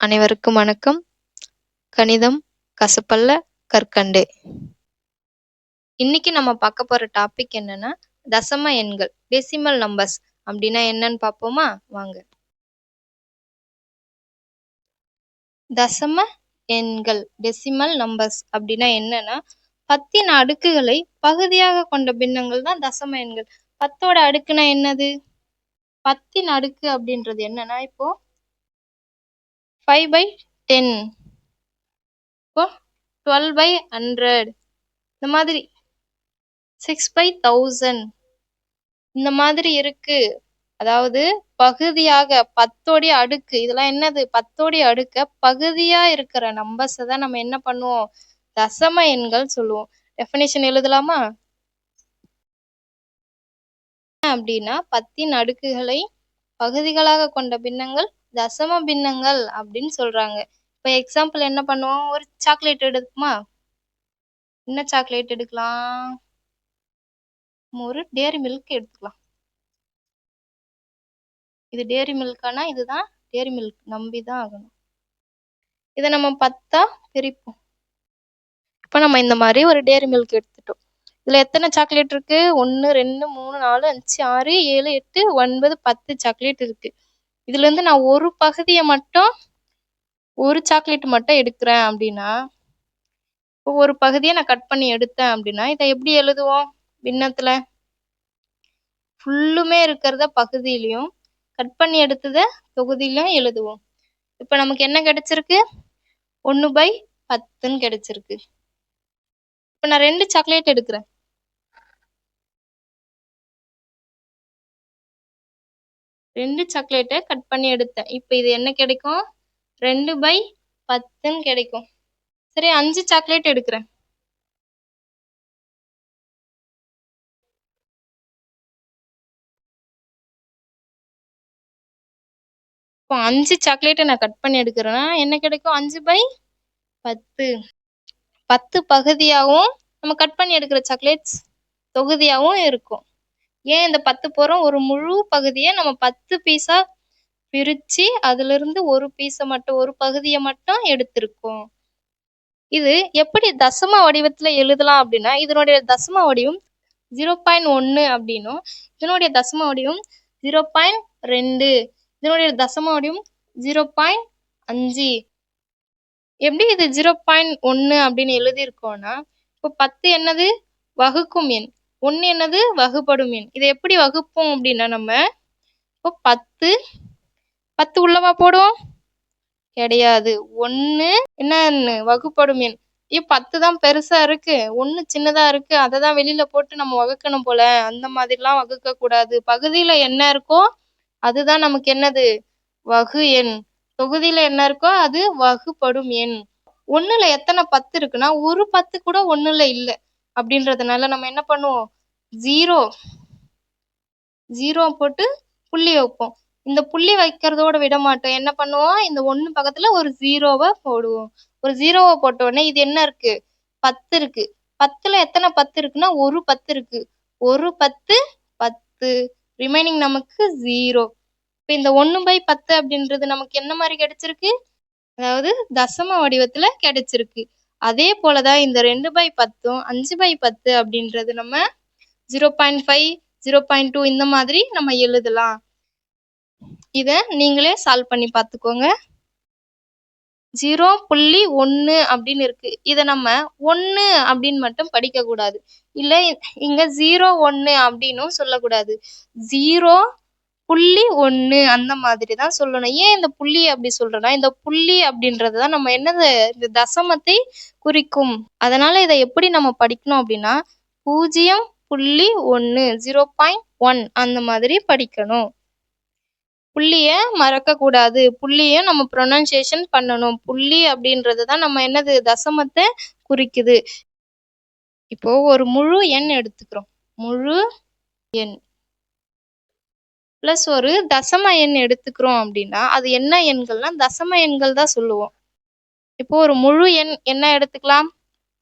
அனைவருக்கும் வணக்கம். கணிதம் கசப்பல்ல கற்கண்டே. இன்னைக்கு நம்ம பார்க்க போற டாபிக் என்னன்னா தசம எண்கள் டெசிமல் நம்பர்ஸ் அப்படின்னா என்னன்னு பார்ப்போமா? வாங்க. தசம எண்கள் டெசிமல் நம்பர்ஸ் அப்படின்னா என்னன்னா பத்தின் அடுக்குகளை பகுதியாக கொண்ட பின்னங்கள் தான் தசம எண்கள். பத்தோட அடுக்குனா என்னது? பத்தின் அடுக்கு அப்படின்றது என்னன்னா இப்போ ஃபைவ் பை டென் இப்போ டுவெல் பை ஹண்ட்ரட் இந்த மாதிரி சிக்ஸ் பை தௌசண்ட் இந்த மாதிரி இருக்கு. அதாவது பகுதியாக பத்தோடைய அடுக்கு. இதெல்லாம் என்னது? பத்தோடைய அடுக்க. பகுதியா இருக்கிற நம்பர்ஸை தான் நம்ம என்ன பண்ணுவோம்? தசம எண்கள் சொல்லுவோம். டெஃபினேஷன் எழுதலாமா? அப்படின்னா பத்தின் அடுக்குகளை பகுதிகளாக கொண்ட பின்னங்கள் தசம பின்னங்கள் அப்படின்னு சொல்றாங்க. இப்போ எக்ஸாம்பிள் என்ன பண்ணுவோம்? ஒரு சாக்லேட் எடுக்குமா? என்ன சாக்லேட் எடுக்கலாம்? ஒரு டேரி மில்க் எடுத்துக்கலாம். இது டேரி மில்கானா இதுதான் டேரி மில்க் நம்பி தான் ஆகணும். இதை நம்ம பத்தா பிரிப்போம். இப்போ நம்ம இந்த மாதிரி ஒரு டேரி மில்க் எடுத்துட்டோம். இதில் எத்தனை சாக்லேட் இருக்கு? ஒன்று ரெண்டு மூணு நாலு அஞ்சு ஆறு ஏழு எட்டு ஒன்பது பத்து சாக்லேட் இருக்கு. இதுலேருந்து நான் ஒரு பகுதியை மட்டும் ஒரு சாக்லேட் மட்டும் எடுக்கிறேன் அப்படின்னா இப்போ ஒரு பகுதியை நான் கட் பண்ணி எடுத்தேன் அப்படின்னா இதை எப்படி எழுதுவோம்? பின்னத்தில். ஃபுல்லுமே இருக்கிறத பகுதியிலையும் கட் பண்ணி எடுத்ததை தொகுதியிலையும் எழுதுவோம். இப்போ நமக்கு என்ன கிடைச்சிருக்கு? ஒன்று பை பத்துன்னு கிடைச்சிருக்கு. இப்போ நான் ரெண்டு சாக்லேட் எடுக்கிறேன். ரெண்டு சாக்லேட்டை கட் பண்ணி எடுத்தேன். இப்போ இது என்ன கிடைக்கும்? ரெண்டு பை பத்துன்னு கிடைக்கும். சரி அஞ்சு சாக்லேட் எடுக்கிறேன். இப்போ அஞ்சு சாக்லேட்டை நான் கட் பண்ணி எடுக்கிறேன்னா என்ன கிடைக்கும்? அஞ்சு பை பத்து. பத்து பகுதியாகவும் நம்ம கட் பண்ணி எடுக்கிற சாக்லேட்ஸ் தொகுதியாகவும் இருக்கும். ஏன் இந்த பத்து போகிறோம் ஒரு முழு பகுதியை நம்ம பத்து பீஸாக பிரித்து அதிலிருந்து ஒரு பீஸை மட்டும் ஒரு பகுதியை மட்டும் எடுத்திருக்கோம். இது எப்படி தசம வடிவத்தில் எழுதலாம் அப்படின்னா இதனுடைய தசம வடிவம் ஜீரோ பாயிண்ட் ஒன்று அப்படின்னும் இதனுடைய தசம வடிவம் ஜீரோ பாயிண்ட் ரெண்டு இதனுடைய தசம வடிவம் ஜீரோ பாயிண்ட் அஞ்சு. எப்படி இது ஜீரோ பாயிண்ட் ஒன்று அப்படின்னு எழுதியிருக்கோன்னா இப்போ பத்து என்னது? வகுக்கும் எண். ஒன்று என்னது? வகுப்படும் எண். இதை எப்படி வகுப்போம் அப்படின்னா நம்ம இப்போ பத்து பத்து உள்ளவா போடுவோம்? கிடையாது. ஒன்று என்னன்னு? வகுப்படும் எண். ஐயோ பத்து தான் பெருசா இருக்கு. ஒன்று சின்னதா இருக்கு. அதை தான் வெளியில போட்டு நம்ம வகுக்கணும் போல. அந்த மாதிரிலாம் வகுக்க கூடாது பகுதியில என்ன இருக்கோ அதுதான் நமக்கு என்னது? வகு எண். தொகுதியில என்ன இருக்கோ அது வகுப்படும் எண். ஒண்ணுல எத்தனை பத்து இருக்குன்னா ஒரு பத்து கூட ஒண்ணுல இல்லை. அப்படின்றதுனால நம்ம என்ன பண்ணுவோம்? ஜீரோ ஜீரோ போட்டு புள்ளி வைப்போம். இந்த புள்ளி வைக்கிறதோட விட மாட்டோம். என்ன பண்ணுவோம்? இந்த ஒன்னு பக்கத்துல ஒரு ஜீரோவை போடுவோம். ஒரு ஜீரோவை போட்டோடனே இது என்ன இருக்கு? பத்து இருக்கு. பத்துல எத்தனை பத்து இருக்குன்னா ஒரு பத்து இருக்கு. ஒரு பத்து பத்து. ரிமைனிங் நமக்கு ஜீரோ இப்போ இந்த ஒன்று பை பத்து அப்படின்றது நமக்கு என்ன மாதிரி கிடைச்சிருக்கு? அதாவது தசம வடிவத்துல கிடைச்சிருக்கு. அதே போலதான் இந்த ரெண்டு பை பத்தும் அஞ்சு பை பத்து அப்படின்றது நம்ம zero point five zero point two இந்த மாதிரி நம்ம எழுதலாம். இதை நீங்களே சால்வ் பண்ணி பார்த்துக்கோங்க. ஜீரோ புள்ளி ஒன்று அப்படின்னு இருக்கு. இதை நம்ம ஒன்று அப்படின்னு மட்டும் படிக்கக்கூடாது. இல்லை இங்கே ஜீரோ ஒன்று அப்படின்னும் சொல்லக்கூடாது. ஜீரோ புள்ளி ஒன்று அந்த மாதிரி தான் சொல்லணும். ஏன் இந்த புள்ளி அப்படி சொல்றேன்னா இந்த புள்ளி அப்படின்றது தான் நம்ம என்னது இந்த தசமத்தை குறிக்கும். அதனால இதை எப்படி நம்ம படிக்கணும் அப்படின்னா பூஜ்ஜியம் புள்ளி ஒன்று ஜீரோ பாயிண்ட் ஒன் அந்த மாதிரி படிக்கணும். புள்ளிய மறக்க கூடாது. புள்ளிய நம்ம ப்ரொனன்சியேஷன் பண்ணணும். புள்ளி அப்படின்றது தான் நம்ம என்னது தசமத்தை குறிக்குது. இப்போ ஒரு முழு எண் எடுத்துக்கிறோம். முழு எண். ப்ளஸ் ஒரு தசம எண் எடுத்துக்கிறோம் அப்படின்னா அது என்ன எண்கள்னா தசம எண்கள் தான் சொல்லுவோம். இப்போ ஒரு முழு எண் என்ன எடுத்துக்கலாம்?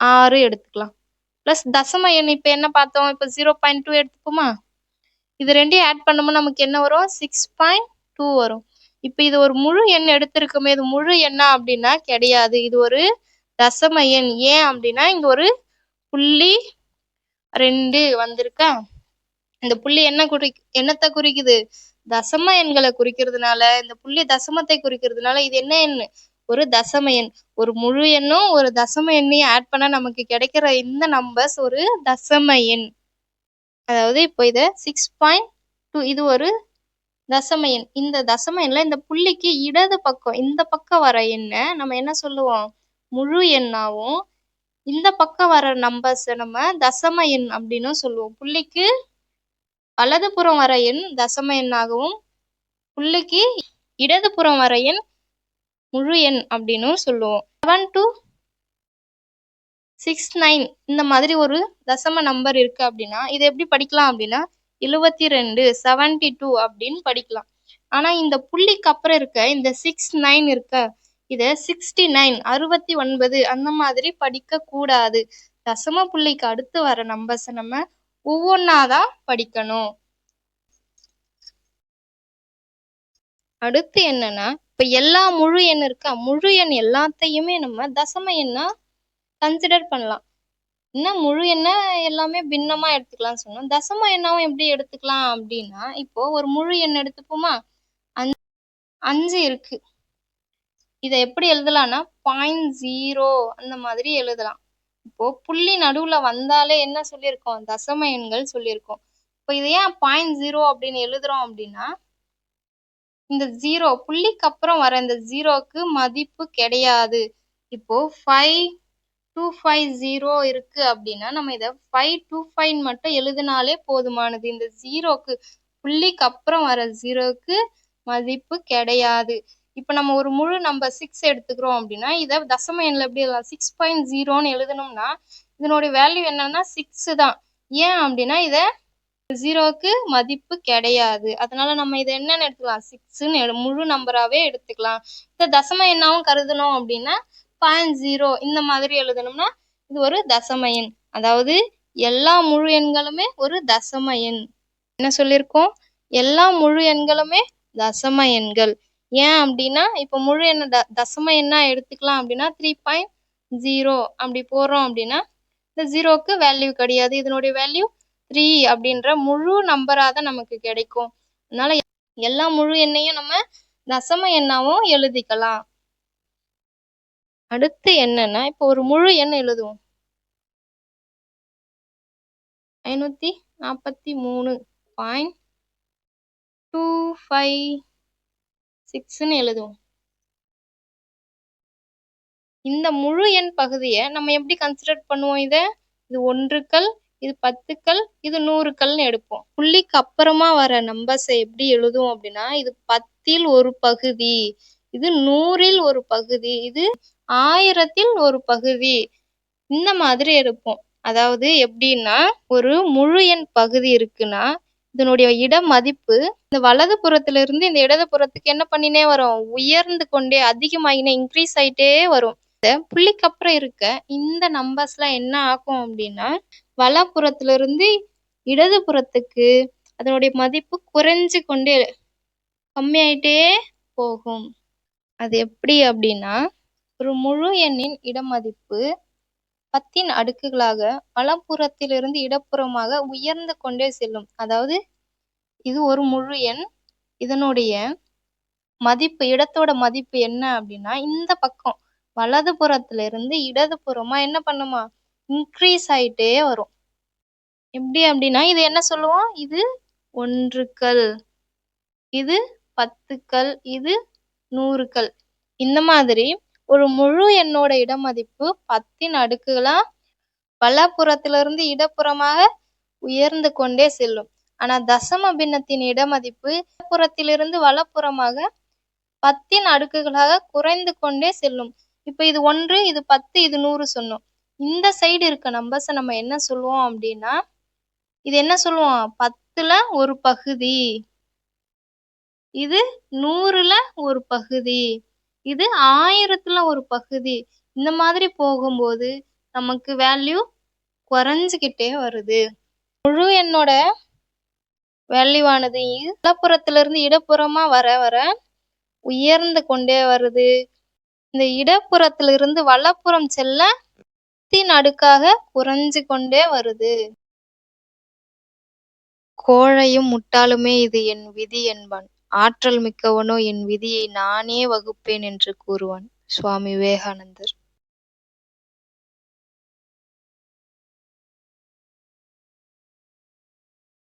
ஆறு எடுத்துக்கலாம். ப்ளஸ் தசம எண் இப்போ என்ன பார்த்தோம்? இப்போ ஜீரோ பாயிண்ட் டூ எடுத்துப்போமா? இது ரெண்டையும் ஆட் பண்ணும்போது நமக்கு என்ன வரும்? சிக்ஸ் பாயிண்ட் டூ வரும். இப்போ இது ஒரு முழு எண் எடுத்திருக்குமே இது முழு எண்ணா அப்படின்னா கிடையாது. இது ஒரு தசம எண். ஏன் அப்படின்னா இங்க ஒரு புள்ளி ரெண்டு வந்திருக்கா? இந்த புள்ளி என்ன குறி என்னத்தை குறிக்குது? தசம எண்களை குறிக்கிறதுனால இந்த புள்ளி தசமத்தை குறிக்கிறதுனால இது என்ன எண்? ஒரு தசம எண். ஒரு முழு எண்ணும் ஒரு தசம எண்ணையும் ஆட் பண்ணா நமக்கு கிடைக்கிற இந்த நம்பர்ஸ் ஒரு தசம எண். அதாவது இப்போ இதை சிக்ஸ் பாயிண்ட் டூ இது ஒரு தசம எண். இந்த தசம எண்ல இந்த புள்ளிக்கு இடது பக்கம் இந்த பக்கம் வர எண்ணை நம்ம என்ன சொல்லுவோம்? முழு எண்ணாவும் இந்த பக்கம் வர நம்பர்ஸ் நம்ம தசம எண் அப்படின்னு சொல்லுவோம். புள்ளிக்கு வலதுபுறம் வர எண் தசம எண்ணாகவும் புள்ளிக்கு இடதுபுறம் வர எண் முழு எண் அப்படின்னு சொல்லுவோம். செவன் டு சிக்ஸ் நைன் இந்த மாதிரி ஒரு தசம நம்பர் இருக்கு அப்படின்னா இதை எப்படி படிக்கலாம் அப்படின்னா எழுவத்தி ரெண்டு செவன்டி டூ அப்படின்னு படிக்கலாம். ஆனா இந்த புள்ளிக்கு அப்புறம் இருக்க இந்த சிக்ஸ் நைன் இருக்க இதை சிக்ஸ்டி நைன் அறுபத்தி ஒன்பது அந்த மாதிரி படிக்க கூடாது தசம புள்ளிக்கு அடுத்து வர நம்பர்ஸை நம்ம ஒவ்வொன்னாதான் படிக்கணும். அடுத்து என்னன்னா இப்ப எல்லா முழு எண் இருக்கா? முழு எண் எல்லாத்தையுமே நம்ம தசம எண்ணா கன்சிடர் பண்ணலாம். என்ன முழு எண்ணை எல்லாமே பின்னமா எடுத்துக்கலாம்னு சொன்னோம். தசம எண்ணாவும் எப்படி எடுத்துக்கலாம் அப்படின்னா இப்போ ஒரு முழு எண் எடுத்துப்போமா? அஞ்சு அஞ்சு இருக்கு. இதை எப்படி எழுதலாம்னா பாயிண்ட் ஜீரோ அந்த மாதிரி எழுதலாம். இப்போ புள்ளி நடுவுல வந்தாலே என்ன சொல்லியிருக்கோம்? தசம எண்கள் சொல்லியிருக்கோம். இப்போ இது ஏன் பாயிண்ட் ஜீரோ அப்படின்னு எழுதுறோம் அப்படின்னா இந்த ஜீரோ புள்ளிக்கு அப்புறம் வர இந்த ஜீரோக்கு மதிப்பு கிடையாது. இப்போ ஃபைவ் டூ ஃபைவ் ஜீரோ இருக்கு அப்படின்னா நம்ம இதை ஃபைவ் டூ ஃபைவ் மட்டும் எழுதினாலே போதுமானது. இந்த ஜீரோக்கு புள்ளிக்கு அப்புறம் வர ஜீரோக்கு மதிப்பு கிடையாது. இப்போ நம்ம ஒரு முழு நம்பர் சிக்ஸ் எடுத்துக்கிறோம் அப்படின்னா இதை தசம எண்ணில் எப்படி எழுதலாம்? சிக்ஸ் பாயிண்ட் ஜீரோன்னு எழுதணும்னா இதனுடைய வேல்யூ என்னன்னா சிக்ஸ் தான். ஏன் அப்படின்னா இதை ஜீரோக்கு மதிப்பு கிடையாது. அதனால நம்ம இதை என்னன்னு எடுத்துக்கலாம்? சிக்ஸ்ன்னு முழு நம்பராகவே எடுத்துக்கலாம். இந்த தசம எண்ணாவும் கருதணும் அப்படின்னா பாயிண்ட் ஜீரோ இந்த மாதிரி எழுதணும்னா இது ஒரு தசம எண். அதாவது எல்லா முழு எண்களுமே ஒரு தசம எண். என்ன சொல்லியிருக்கோம்? எல்லா முழு எண்களுமே தசம எண்கள். ஏன் அப்படின்னா இப்போ முழு எண்ண த தசம எண்ணா எடுத்துக்கலாம் அப்படின்னா த்ரீ பாயிண்ட் ஜீரோ அப்படி போடுறோம் அப்படின்னா இந்த ஜீரோக்கு வேல்யூ கிடையாது. இதனுடைய வேல்யூ த்ரீ அப்படின்ற முழு நம்பராக தான் நமக்கு கிடைக்கும். அதனால எல்லா முழு எண்ணையும் நம்ம தசம எண்ணாவும் எழுதிக்கலாம். அடுத்து என்னன்னா இப்போ ஒரு முழு எண் எழுதுவோம். ஐநூத்தி நாற்பத்தி மூணு பாயிண்ட் டூ ஃபைவ் சிக்ஸ்ன்னு எழுதுவோம். இந்த முழு எண் பகுதியை நம்ம எப்படி கன்சிடர் பண்ணுவோம் இதை? இது ஒன்றுக்கள் இது பத்துக்கள் இது நூறுக்கள்னு எடுப்போம். புள்ளிக்கு அப்புறமா வர நம்பர்ஸை எப்படி எழுதுவோம் அப்படின்னா இது பத்தில் ஒரு பகுதி இது நூறில் ஒரு பகுதி இது ஆயிரத்தில் ஒரு பகுதி. இந்த மாதிரி எடுப்போம். அதாவது எப்படின்னா ஒரு முழு எண் பகுதி இருக்குன்னா இதனுடைய இட மதிப்பு இந்த வலது புறத்திலிருந்து இந்த இடது புறத்துக்கு என்ன பண்ணினே வரும்? உயர்ந்து கொண்டே அதிகமாகினே இன்க்ரீஸ் ஆயிட்டே வரும். இந்த புள்ளிக்கு அப்புறம் இருக்க இந்த நம்பர்ஸ்லாம் என்ன ஆகும் அப்படின்னா வலப்புறத்திலிருந்து இடது புறத்துக்கு அதனுடைய மதிப்பு குறைஞ்சு கொண்டே கம்மியாயிட்டே போகும். அது எப்படி அப்படின்னா ஒரு முழு எண்ணின் இடமதிப்பு பத்தின் அடுக்குகளாக வலப்புறத்திலிருந்து இடப்புறமாக உயர்ந்து கொண்டே செல்லும். அதாவது இது ஒரு முழு எண். இதனுடைய மதிப்பு இடத்தோட மதிப்பு என்ன அப்படின்னா இந்த பக்கம் வலது புறத்துல இருந்து இடது புறமா என்ன பண்ணுமா? இன்க்ரீஸ் ஆயிட்டே வரும். எப்படி அப்படின்னா இது என்ன சொல்லுவோம்? இது ஒன்றுக்கள். இது பத்துக்கள். இது நூறுக்கள். இந்த மாதிரி ஒரு முழு எண்ணோட இடமதிப்பு பத்தின் அடுக்குகளா வலப்புறத்திலிருந்து இடப்புறமாக உயர்ந்து கொண்டே செல்லும். ஆனா தசம பின்னத்தின் இடமதிப்பு புறத்திலிருந்து வலப்புறமாக பத்தின் அடுக்குகளாக குறைந்து கொண்டே செல்லும். இப்ப இது ஒன்று இது பத்து இது நூறு சொன்னோம். இந்த சைடு இருக்க நம்பர்ஸை நம்ம என்ன சொல்லுவோம் அப்படின்னா இது என்ன சொல்லுவோம்? பத்துல ஒரு பகுதி. இது நூறுல ஒரு பகுதி. இது ஆயிரத்துல ஒரு பகுதி. இந்த மாதிரி போகும்போது நமக்கு வேல்யூ குறைஞ்சிக்கிட்டே வருது. முழு எண்ணோட வேல்யூவானது இடப்புறத்திலிருந்து இருந்து இடப்புறமா வர வர உயர்ந்து கொண்டே வருது. இந்த இடப்புறத்திலிருந்து வலப்புறம் செல்ல தின் அடுக்காக குறைஞ்சு கொண்டே வருது. கோழையும் முட்டாளுமே இது என் விதி என்பான். ஆற்றல் மிக்கவனோ என் விதியை நானே வகுப்பேன் என்று கூறுவான். சுவாமி விவேகானந்தர்.